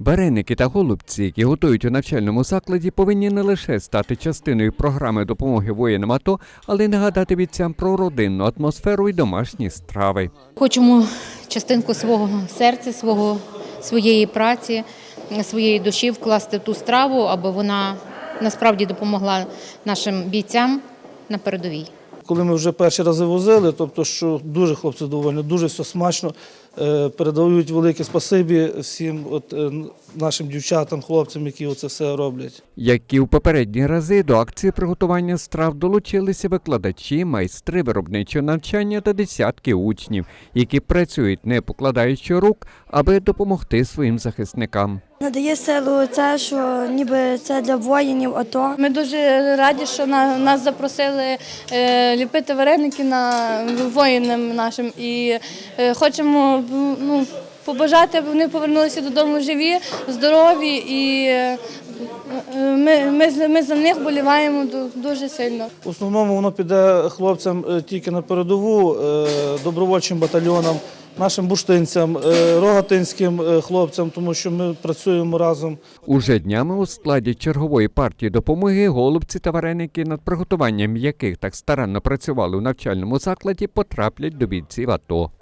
Вареники та голубці, які готують у навчальному закладі, повинні не лише стати частиною програми допомоги воїнам АТО, але й нагадати бійцям про родинну атмосферу і домашні страви. Хочемо частинку свого серця, свого, своєї праці, своєї душі вкласти в ту страву, аби вона насправді допомогла нашим бійцям на передовій. Коли ми вже перші рази возили, тобто, що дуже хлопці довольні, дуже все смачно. Е, Передають велике спасибі всім от, е, нашим дівчатам, хлопцям, які оце все роблять. Як і у попередні рази, до акції приготування страв долучилися викладачі, майстри виробничого навчання та десятки учнів, які працюють не покладаючи рук, аби допомогти своїм захисникам. Надає силу це, що ніби це для воїнів АТО. Ми дуже раді, що на- нас запросили е, ліпити вареники на воїнам нашим і е, хочемо ну, побажати, аби вони повернулися додому живі, здорові і е, ми, ми, з- ми за них боліваємо ду- дуже сильно. В основному воно піде хлопцям е, тільки на передову, е, добровольчим батальйонам, нашим буштинцям, рогатинським хлопцям, тому що ми працюємо разом. Уже днями у складі чергової партії допомоги голубці та вареники, над приготуванням яких так старанно працювали у навчальному закладі, потраплять до бійців АТО.